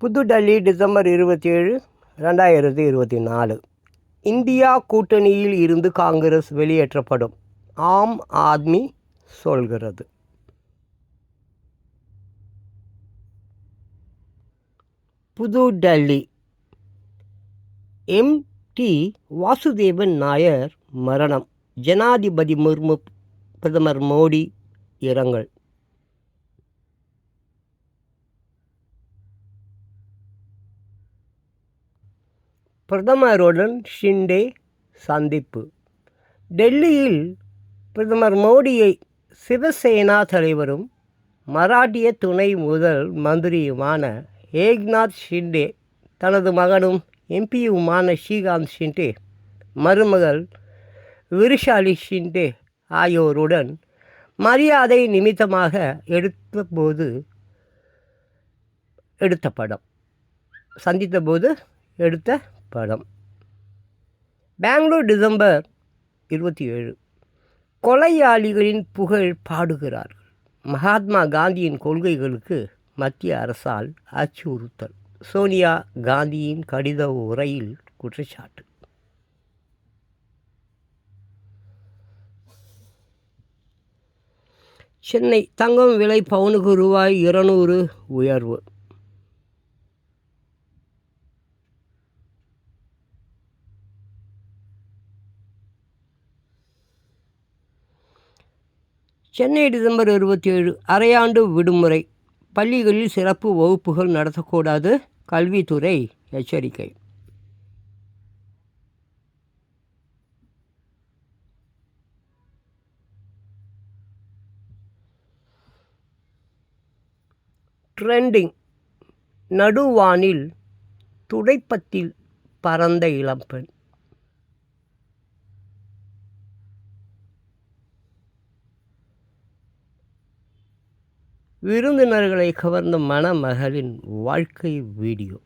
புதுடெல்லி December இருபத்தி ஏழு ரெண்டாயிரத்தி இருபத்தி நாலு இந்தியா கூட்டணியில் இருந்து காங்கிரஸ் வெளியேற்றப்படும். ஆம் ஆத்மி சொல்கிறது. புதுடெல்லி. எம். டி. வாசுதேவன் நாயர் மரணம். ஜனாதிபதி முர்மு பிரதமர் மோடி இரங்கல். பிரதமருடன் ஷிண்டே சந்திப்பு. டெல்லியில் பிரதமர் மோடியை சிவசேனா தலைவரும் மராட்டிய துணை முதல் மந்திரியுமான ஏக்நாத் ஷிண்டே தனது மகனும் எம்பியுமான ஸ்ரீகாந்த் ஷிண்டே மருமகள் விருஷாலி ஷிண்டே ஆகியோருடன் மரியாதை நிமித்தமாக எடுத்தபோது எடுத்த படம். சந்தித்தபோது எடுத்த படம். பெங்களூர் டிசம்பர் இருபத்தி ஏழு. கொலையாளிகளின் புகழ் பாடுகிறார்கள். மகாத்மா காந்தியின் கொள்கைகளுக்கு மத்திய அரசால் அச்சுறுத்தல். சோனியா காந்தியின் கடித உரையில் குற்றச்சாட்டு. சென்னை தங்கம் விலை பவுனுக்கு ரூபாய் இருநூறு உயர்வு. சென்னை டிசம்பர் இருபத்தி ஏழு அரையாண்டு விடுமுறை. பள்ளிகளில் சிறப்பு வகுப்புகள் நடத்தக்கூடாது கல்வித்துறை எச்சரிக்கை. ட்ரெண்டிங். நடுவானில் துடைப்பத்தில் பறந்த இளம்பெண். விருந்தினர்களை கவர்ந்த மணமகளின் வாழ்க்கை வீடியோ.